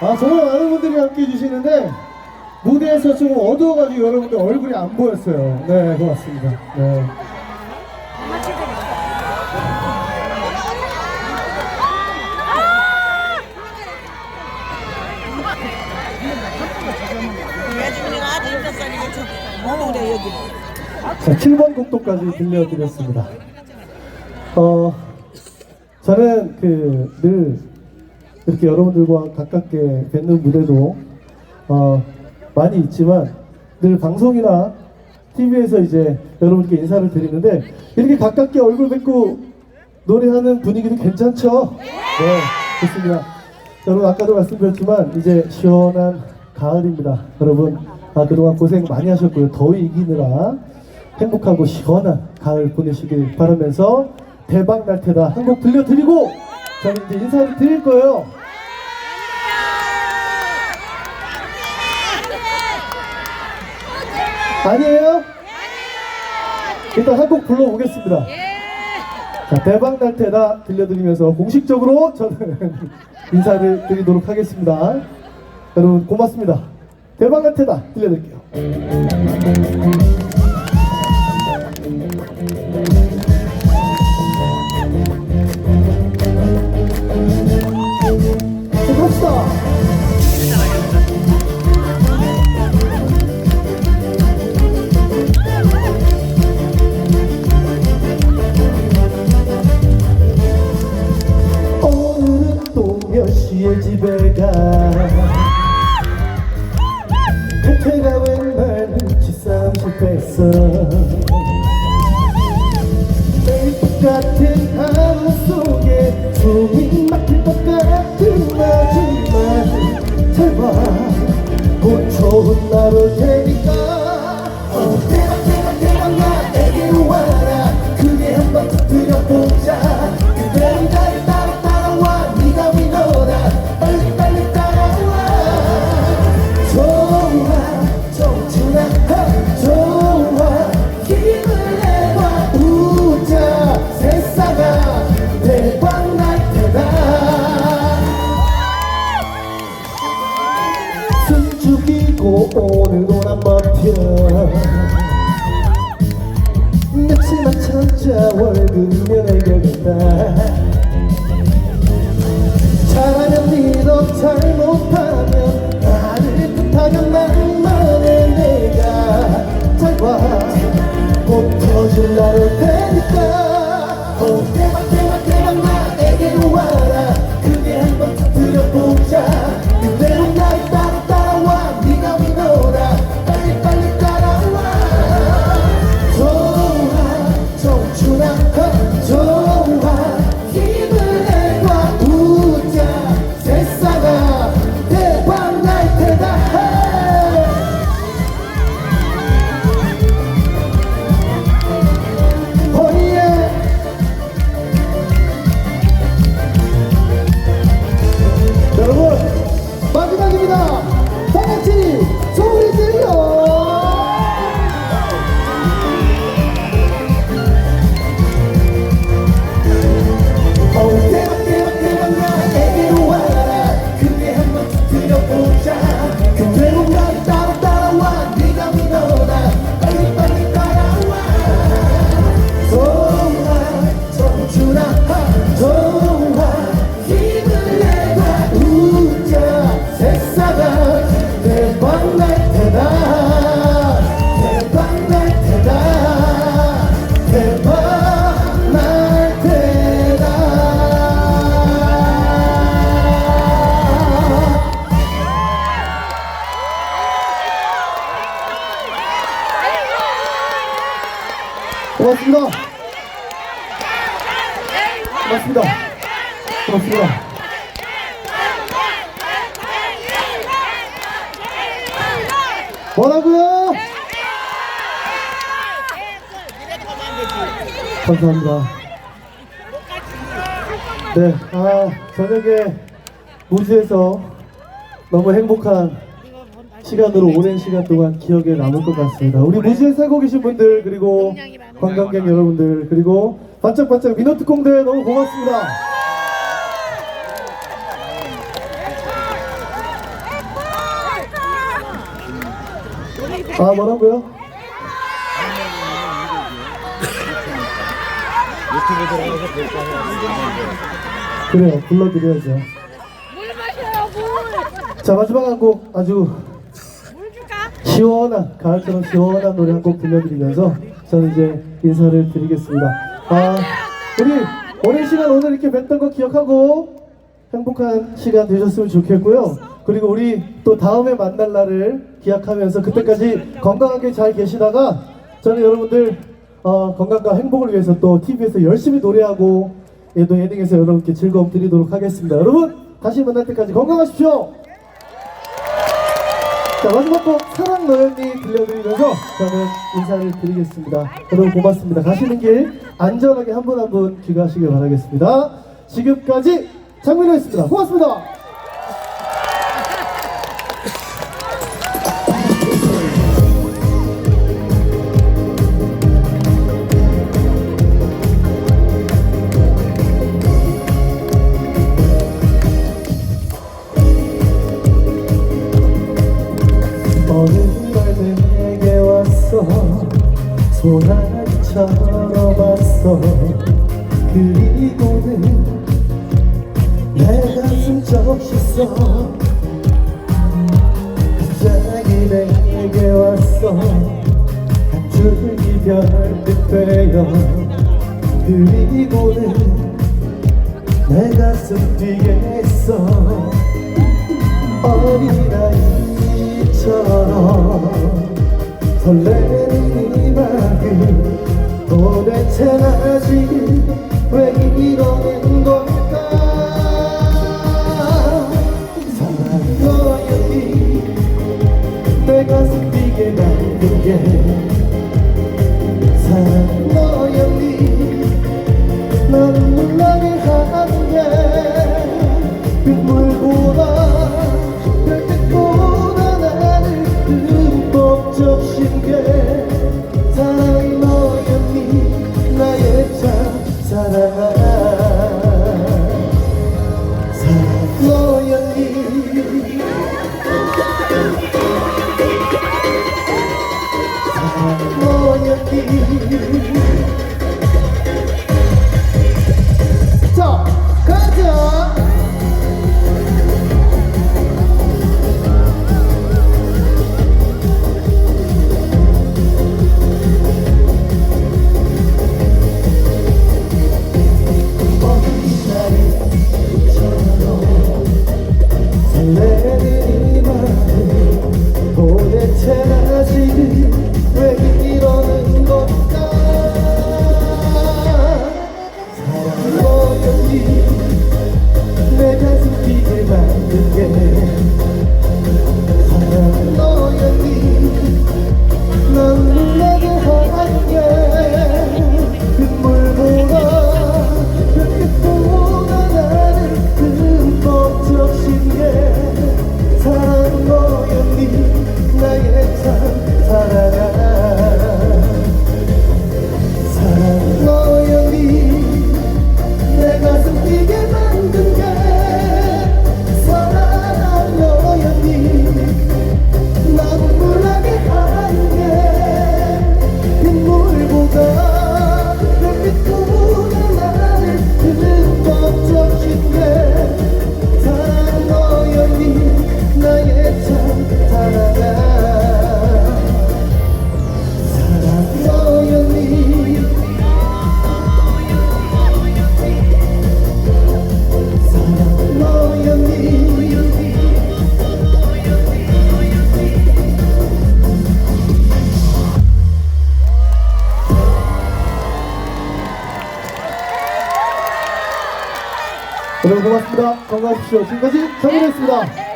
아 정말 많은 분들이 함께 해주시는데 무대에서 좀 어두워가지고 여러분들 얼굴이 안 보였어요. 네 고맙습니다. 네. 자, 7번 곡도까지 들려드렸습니다. 어, 저는 그 늘 이렇게 여러분들과 가깝게 뵙는 무대도 어, 많이 있지만 늘 방송이나 TV에서 이제 여러분께 인사를 드리는데 이렇게 가깝게 얼굴 뵙고 노래하는 분위기도 괜찮죠? 네, 좋습니다. 여러분 아까도 말씀드렸지만 이제 시원한 가을입니다. 여러분 아, 그동안 고생 많이 하셨고요. 더위 이기느라 행복하고 시원한 가을 보내시길 바라면서 대박 날 테다 한 곡 들려드리고 저는 이제 인사를 드릴 거예요. 아니에요? 일단 한 곡 불러보겠습니다. 자, 대박 날 테다 들려드리면서 공식적으로 저는 인사를 드리도록 하겠습니다. 여러분 고맙습니다. 대박 날 테다 들려드릴게요. 갑시다. 오늘도 난 버텨. 며칠만 참자 월급이면 해결된다 뭐라고요? 감사합니다. 네, 아, 저녁에 무지에서 너무 행복한 시간으로 오랜 시간 동안 기억에 남을 것 같습니다. 우리 무지에 살고 계신 분들 그리고 관광객 여러분들 그리고 반짝반짝 민호특공들 너무 고맙습니다. 아 뭐라고요? 그래요 불러드려야죠 물 마셔요 물. 자 마지막 한 곡 아주 물 줄까? 시원한 가을처럼 시원한 노래 한 곡 들려드리면서 저는 이제 인사를 드리겠습니다. 아 우리 오랜 시간 오늘 이렇게 뵀던 거 기억하고 행복한 시간 되셨으면 좋겠고요. 그리고 우리 또 다음에 만날 날을 기약하면서 그때까지 건강하게 잘 계시다가 저는 여러분들 어, 건강과 행복을 위해서 또 TV에서 열심히 노래하고 예, 또 예능에서 여러분께 즐거움 드리도록 하겠습니다. 여러분 다시 만날 때까지 건강하십시오. 자 마지막 곡 사랑 너였니 들려드리면서 저는 인사를 드리겠습니다. 여러분 고맙습니다. 가시는 길 안전하게 한 분 한 분 귀가하시길 바라겠습니다. 지금까지 장민호였습니다. 고맙습니다. 어느 날 내게 왔어? 소나기처럼 왔어. 그리고는 내 가슴 적셨어. 갑자기 내게 왔어. 한 줄기 별빛 되어 그리고는 내 가슴 뛰게 했어. 어린아이 처럼 설레는 이 마음 도대체 나 지금 왜 이러는 걸까? 사랑 너였니 내 가슴 뛰게 만든 게 사랑 너였니 난 눈물나게 고맙습니다. 건강하십시오. 지금까지 정민이었습니다.